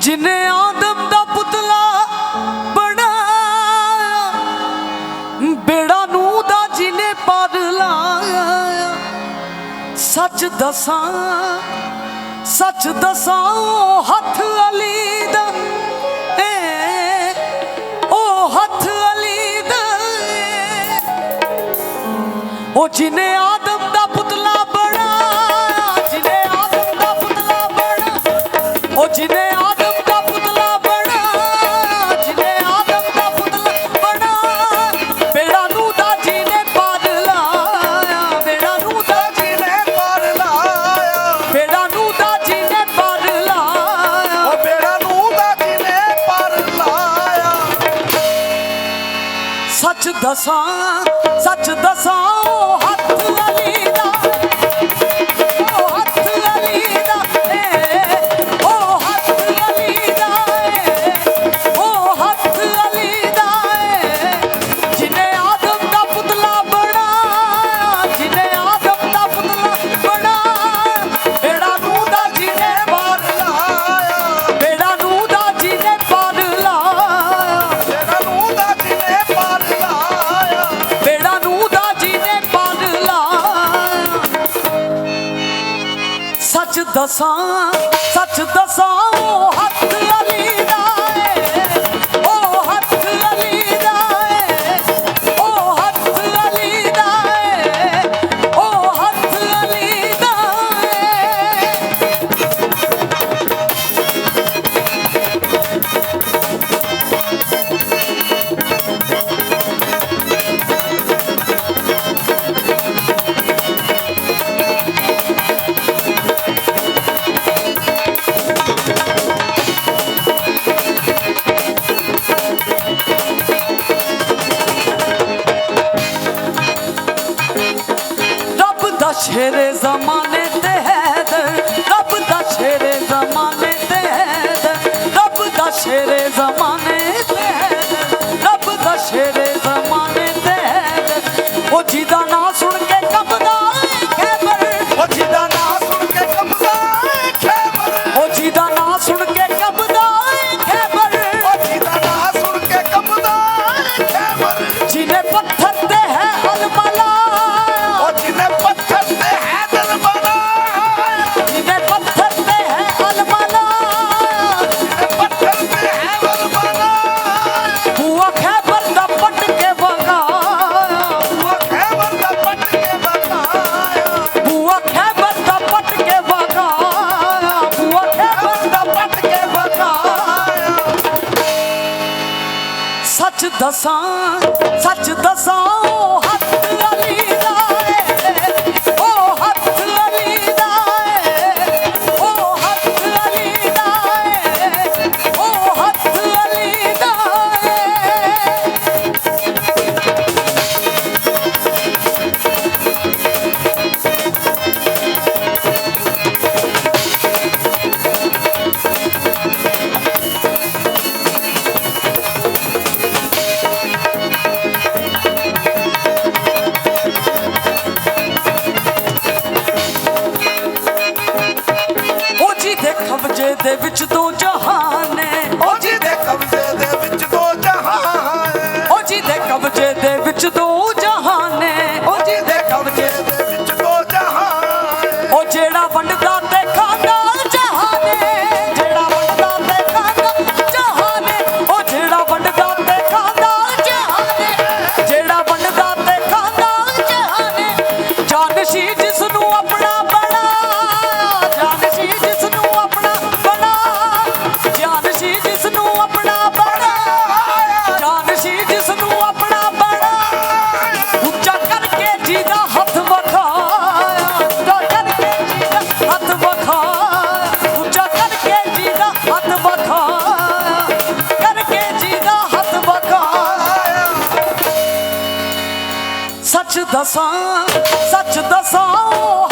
ਜਿਨੇ ਆਦਮ ਦਾ ਪੁਤਲਾ ਬਣਾ ਬੇੜਾ ਨੂੰ ਦਾ ਜਿਨੇ ਪਰ ਲਾਇਆ ਸੱਚ ਦਸਾਂ ਸੱਚ ਦਸਾਂ ਹੱਥ ਅਲੀ ਦਾ ਉਹ ਹੱਥ ਅਲੀ ਦਾ ਉਹ ਜਿਨੇ ਦੱਸਾਂ ਸੱਚ ਦੱਸਾਂ 苍。ਛੇਰੇ ਜ਼ਮਾਨੇ ਤੇ ਹੈਦਰ। ਰੱਬ ਦਾ ਛੇਰੇ ਜ਼ਮਾਨੇ ਤੇ ਹੈਦਰ। ਰੱਬ ਦਾ ਛੇਰੇ ਦਸਾਂ ਸੱਚ ਦਸਾਂ ਦੱਸਾਂ ਸੱਚ ਦੱਸਾਂ